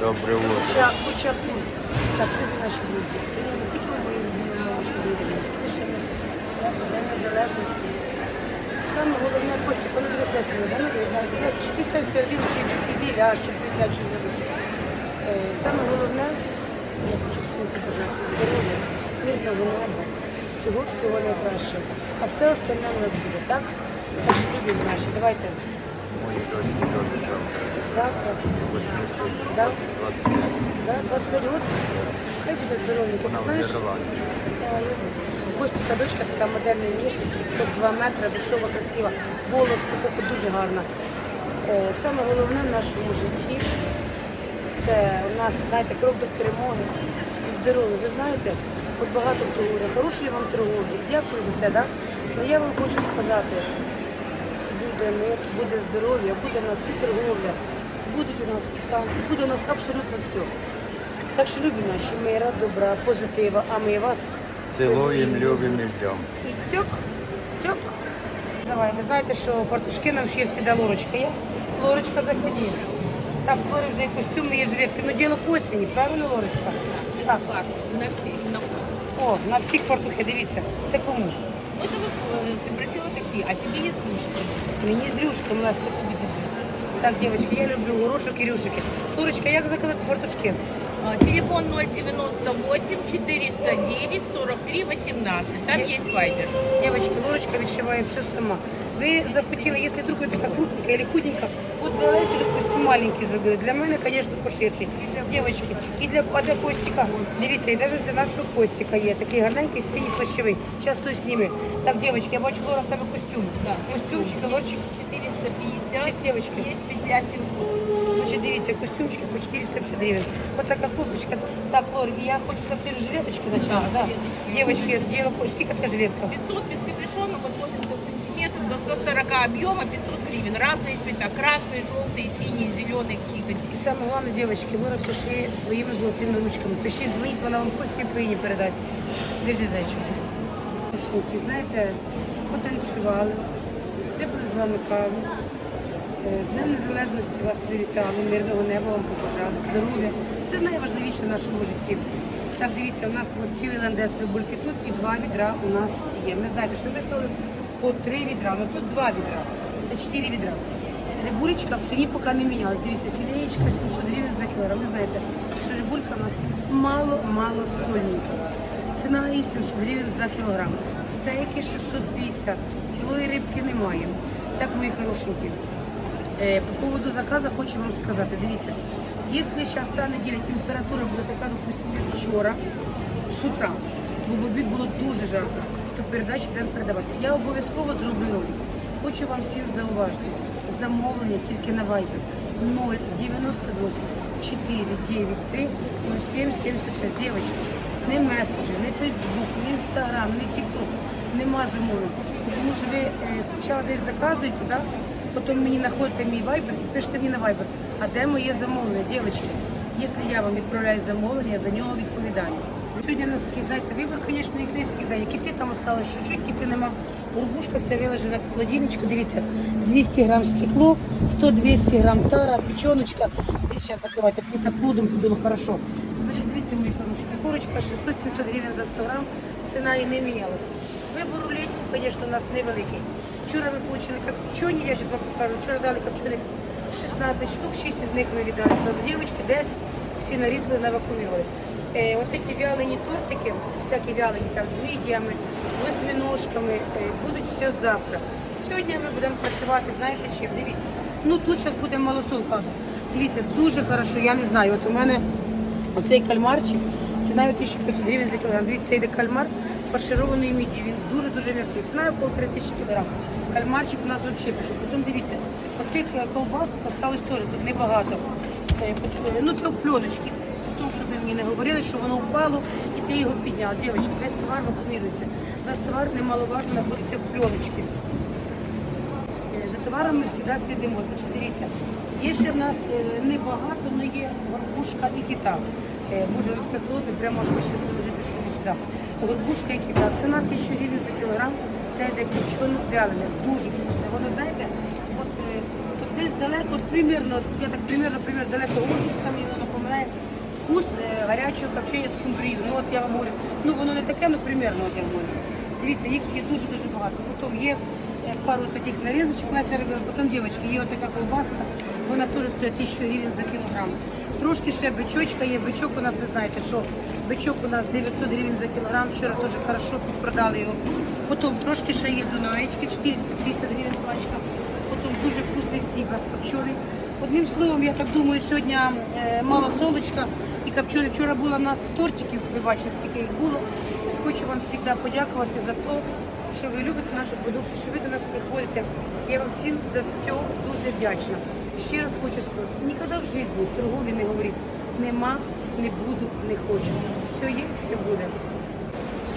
Добре утро. Куча, куча кур. Так, любі наші друзі. Сьогодні не тільки мої любимі мамочки сьогодні ще ми свято День Незалежності. Саме головне, Костя, коли дивись на сьогодні, да, не дивись, чи ти став середину, чи вже піди, ляж, чи присядь, чи зробити. Е, Саме головне, я хочу всім побажати здоров'я, мирного неба, всього-всього найкращого. А все остальне в нас буде, так? Так що любі наші, давайте Мої дочки теж там. завтра, 80, Да. 25. да, 25 років, хай буде здоровенько. Ти знаєш, Нідерланді. Да, я знаю. В гості дочка така модельної ніжності, тут 2 метри, висока, красива, волос, покупка дуже гарна. Е, Саме головне в нашому житті це у нас, знаєте, крок до перемоги і здоров'я. Ви знаєте, от багато хто говорить, хорошої вам торговлі. Дякую за це, да? Але я вам хочу сказати, буде мир, буде здоров'я, буде у нас і торговля, будуть у нас і танці, буде у нас абсолютно все. Так що любі наші мира, добра, позитива, а ми вас Цілуємо, любимо і ждемо. і тьок, тьок. Давай, ви знаєте, що фартушки нам ще всегда Лорочка є. Лорочка, заходи. Так, Лори вже і костюми, є жилетки. Ну, діло к осені, правильно, Лорочка? Так. На. На... О, на всіх фартухи, дивіться. Це кому? Ты просила такие, а тебе есть слушки. Мне Люшком, у нас. Так, девочки, я люблю горошок и рюшики. Турочка, як заказать фартушки? А, Телефон 098 409 43 18. Там Есть. есть вайбер. Девочки, Лорочка відшиває все сама. Вы захотели, если вдруг это как крупненькая или худенька, от для Лесі, допустим, маленький зробили. Для мене, звісно, поширший. Девочки, і для, а для Костіка, дивіться, і навіть для нашого Костіка є такий гарненький синій плащовий. Зараз той зніме. Так, девочки, я бачу, Лора, в тебе костюм. Да. Костюмчик, Лорчик. 450. Чек, девочки. Есть петля 700. Значить, дивіться, костюмчики по 450 гривень. Вот така кофточка. Так, Лор, і я хочу, щоб ти жилеточки начала. Да, Да. жилеточки. Девочки, дело, скільки така жилетка? 500 без капюшона, вот 80 сантиметров, до 140 объема, 500 гривен. Разные цвета, красный, желтый, синий, зеленый, какие-то. І саме головне, дівчатки, Лора все шиє своїми золотими ручками. Пишіть, дзвоніть, вона вам по всій Україні передасть. Держи зайчик. Шутки, знаєте, потанцювали, випили з вами каву. Е, З Днем Незалежності вас привітали, мирного неба вам побажали, здоров'я. Це найважливіше в нашому житті. Так, дивіться, у нас от цілий ландес рибульки тут і два відра у нас є. Ми знаєте, що ми стали по три відра, але тут два відра. Це чотири відра. Рибулечка в ціні поки не мінялась. Дивіться, філеєчка 700 гривень за кілограм. Ви знаєте, що рибулька у нас мало-мало сольненька. Ціна її 700 гривень за кілограм. Стейки 650. Цілої рибки немає. Так, мої хорошенькі. Е, По поводу заказа хочу вам сказати, дивіться, якщо зараз та неділя температура буде така, допустимо, як вчора, з утра, бо в обід було дуже жарко, то передачу будемо передавати. Я обов'язково зроблю ролик. Хочу вам всім зауважити. Замовлення тільки на Viber 098 493 0776. Дівчатки, не меседжі, не Фейсбук, не Інстаграм, не Тікток. Нема замовлень. Тому що ви е, спочатку десь заказуєте, да? потім мені знаходите мій вайбер і пишете мені на вайбер. А де моє замовлення, дівчатки? Якщо я вам відправляю замовлення, я за нього відповідаю. Сьогодні у нас такий, знаєте, вибір, звісно, не завжди. Які ти там осталось чуть-чуть, кіти нема. Бурбушка вся виложена в холодильничку, дивіться, 200 грам стекло, 100-200 грам тара, печеночка. І зараз закривайте, так ходом було хорошо. Значить, дивіться, мої хороші, курочка 600-700 гривень за 100 грам, ціна і не мінялась. Вибор у літніх, звісно, у нас невеликий. Вчора ми отримали копчені, я зараз вам покажу, вчора дали копчених 16 штук, 6 із них ми віддали дівчатки, 10 всі нарізали, навакумірували. Е, такі вялені тортики, всякі вялені там з мідіями, восьминожками, е, будуть все завтра. Сьогодні ми будемо працювати, знаєте чим, дивіться. Ну тут зараз буде малосолка. Дивіться, дуже хорошо, я не знаю. От у мене оцей кальмарчик, ціна його 1500 гривень за кілограм. Дивіться, йде кальмар фаршированої мідії. Він дуже-дуже м'який. Ціна його около 3000 кілограм. Кальмарчик у нас взагалі пішов. Потім дивіться, оцих е, колбас осталось теж тут небагато. Е, Ну це пленочки. Тому, щоб ви мені не говорили, що воно впало і ти його підняв. Дівчатки, весь товар вакуумірується. Весь товар немаловажно знаходиться в пленочці. Е, За товаром ми завжди слідимо. Значить, дивіться, є ще в нас е, небагато, але є горбушка і кита. Е, воно таке холодне, прямо аж хочеться положити собі сюди. Горбушка і кита. Ціна 1000 гривень за кілограм. Це йде копчено вялене. Дуже вкусне. Воно, знаєте, от, от десь далеко, от примірно, я так примірно, примірно далеко хочу, там воно напоминає вкус гарячого копчення з кумбрію. Ну от я вам говорю, ну воно не таке, ну примірно, от я говорю. Дивіться, їх є дуже-дуже багато. Потім є е, пару таких нарізочок, Леся робила, потім, дівчатки, є от така колбаска, вона теж стоїть 1000 гривень за кілограм. Трошки ще бичочка є, бичок у нас, ви знаєте, що бичок у нас 900 гривень за кілограм, вчора теж хорошо продали його. Потім трошки ще є дунаєчки, 450 гривень пачка. Потім дуже вкусний сібас копчений. Одним словом, я так думаю, сьогодні е, мало солочка Дівчатка, вчора вчора було в нас тортиків, ви бачите, скільки їх було. Хочу вам завжди подякувати за те, що ви любите нашу продукцію, що ви до нас приходите. Я вам всім за все дуже вдячна. Ще раз хочу сказати, ніколи в житті в торгові не говоріть, нема, не буду, не хочу. Все є, все буде.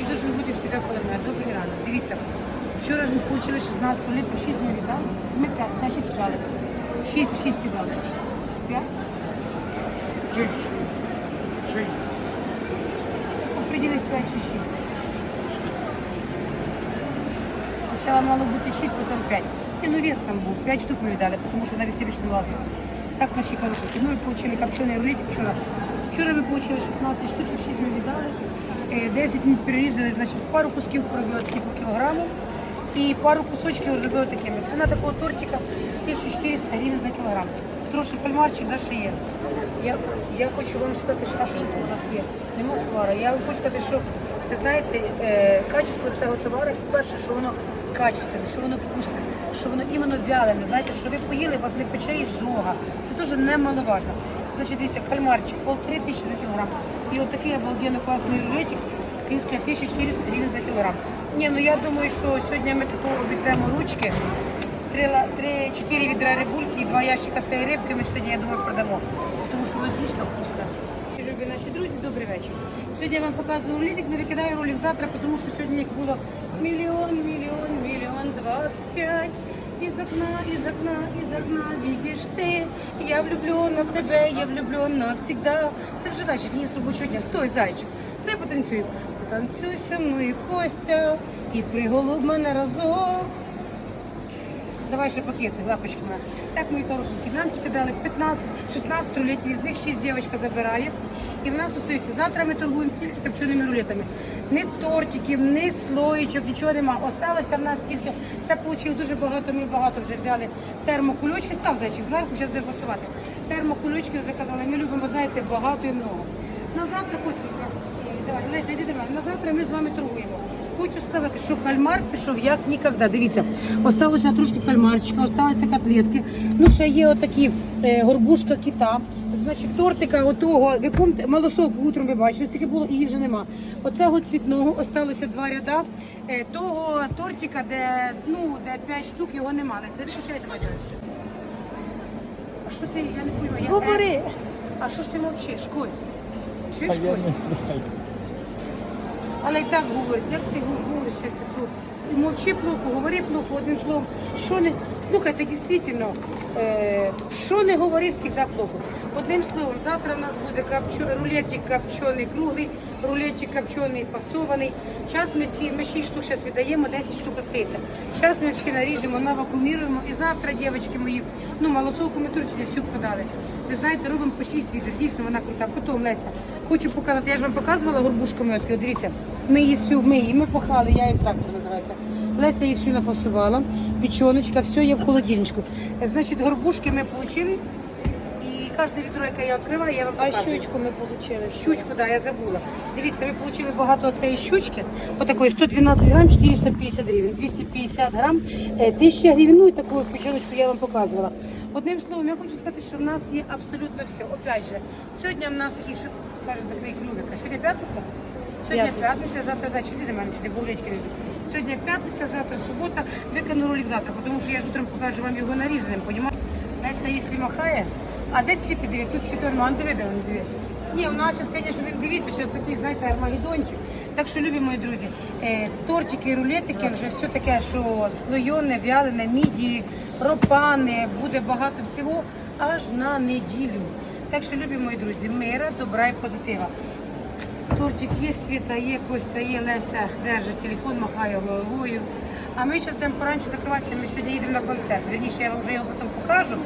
І дуже бути завжди коли мене. Добрий ранок. Дивіться, вчора ж ми отримали 16 липу, 6 ми віддали. Ми 5, на 6 віддали. 6, 6 віддали. 5. 6 хороший. Определить 5-6 сначала мало бути 6, потом 5. І ну вес там був. 5 штук ми віддали, потому що на весіліч лазу. Так наші хороші. Ну, ми отримали копчений рулетик вчора. Вчора ми получили 16 штучок, 6 ми віддали. 10 э, ми перерізали, значить, пару кусків провели по кілограму. І пару кусочків зробили такими. Ціна такого тортика 1400 гривень за кілограм. Трошки кальмарчик да, ще є. Я, я хочу вам сказати, що а що у нас є? Нема товару. Я вам хочу сказати, що ви знаєте, е, качество цього товару, по-перше, що воно качественне, що воно вкусне, що воно іменно вялене. Знаєте, що ви поїли, вас не пече і жога. Це дуже немаловажно. Значить, дивіться, кальмарчик, полтори тисячі за кілограм. І от такий обалденно класний рулетик, 1400 гривень за кілограм. Ні, ну я думаю, що сьогодні ми таку обітремо ручки. Три, чотири відра рибульки і два ящика цієї рибки ми сьогодні, я думаю, продамо. Тому що воно дійсно вкусне. Любі наші друзі, добрий вечір. Сьогодні я вам показую ролик, але викидаю ролик завтра, тому що сьогодні їх було мільйон, мільйон, мільйон, двадцять п'ять. Из окна, из окна, из окна видишь ти, я влюблена в тебе, я влюблена всегда. Це вже вечір, ні з робочого дня. Стой, зайчик, дай потанцюємо. Потанцюй со мною, Костя, і приголуб мене разом. Давай ще пакети, лапочками. Так, мої хорошенькі, нам тільки дали 15, 16 рулетів, з них 6 дівчинка забирає. І в нас остається. Завтра ми торгуємо тільки копченими рулетами. Ні тортиків, ні слоїчок, нічого нема. Осталося в нас тільки, це вийшло дуже багато, ми багато вже взяли термокульочки. Став зайчик зверху, зараз буде фасувати. Термокульочки заказали. Ми любимо, знаєте, багато і много. На завтра, Костя, давай, Леся, йди до мене. На завтра ми з вами торгуємо. Хочу сказати, що кальмар пішов як ніколи. Дивіться, осталося трошки кальмарчика, осталися котлетки. Ну, ще є отакі е, горбушка кита. Значить, тортика отого, ви пам'ятаєте, малосолку утром ви бачили, стільки було, і її вже нема. Оцього цвітного осталося два ряда. Е, того тортика, де, ну, де 5 штук, його нема. Леся, виключайте давай далі. А що ти, я не пойму. Я, Говори. А що ж ти мовчиш, Кость? Чуєш, Кость? Але і так говорить, як ти говориш, як ти тут. І Мовчи плохо, говори плохо, одним словом. Що не... Слухайте, дійсно, е, що не говори, завжди плохо. Одним словом, завтра у нас буде копчо... рулетик копчений круглий, рулетик копчений фасований. Зараз ми ці ми 6 штук зараз віддаємо, 10 штук остається. Зараз ми всі наріжемо, навакуміруємо. І завтра, дівчатки мої, ну малосолку ми теж сьогодні всю подали. Ви знаєте, робимо по 6 відер, дійсно вона крута. Потім, Леся, хочу показати, я ж вам показувала горбушку ми. Дивіться, ми її всю, ми її, ми пахали, я і трактор називається. Леся її всю нафасувала, печеночка, все є в холодильничку. Значить, горбушки ми отримали. І кожне відро, яке я відкриваю, я вам А показую. щучку ми отримали. Щучку, да, я забула. Дивіться, ви отримали багато цієї щучки. Отакої 112 грам, 450 гривень, 250 грам, е, 1000 гривень. Ну і таку печеночку я вам показувала. Одним словом, я хочу сказати, що в нас є абсолютно все. Опять же, сьогодні в нас такий, що каже, закрий клювика. Сьогодні п'ятниця? Сьогодні П'ятниця. завтра зайчик, до мене сюди, бо речки не йдуть. Сьогодні п'ятниця, завтра субота, виконую ролик завтра, тому що я ж утром покажу вам його нарізаним, понімаєте? Леся, якщо махає, а де цвіти диви? Тут цвіти нема, ну диви, де вони диви. Ні, у нас зараз, звісно, він дивіться, зараз такий, знаєте, армагеддончик. Так що, любі мої друзі, е, тортики, рулетики, вже все таке, що слойоне, вялене, міді, ропани, буде багато всього аж на неділю. Так що, любі мої друзі, мира, добра і позитива. Тортик є, Світа є, Костя є, Леся держить телефон, махає головою. А ми зараз будемо поранше закриватися, ми сьогодні їдемо на концерт. Вірніше, я вам вже його потім покажу.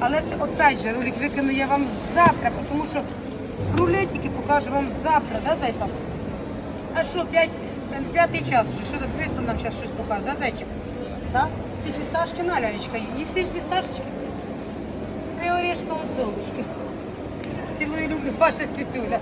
Але це опять же ролик викину я вам завтра, тому що рулетики покажу вам завтра, да, зайка? А що, п'ятий час, вже, що до смислу нам зараз щось показує, да, зайчик? Да? Ти фісташки на лялечка, їсиш фісташечки? Три орешка от золушки. Цілую люблю ваша світуля.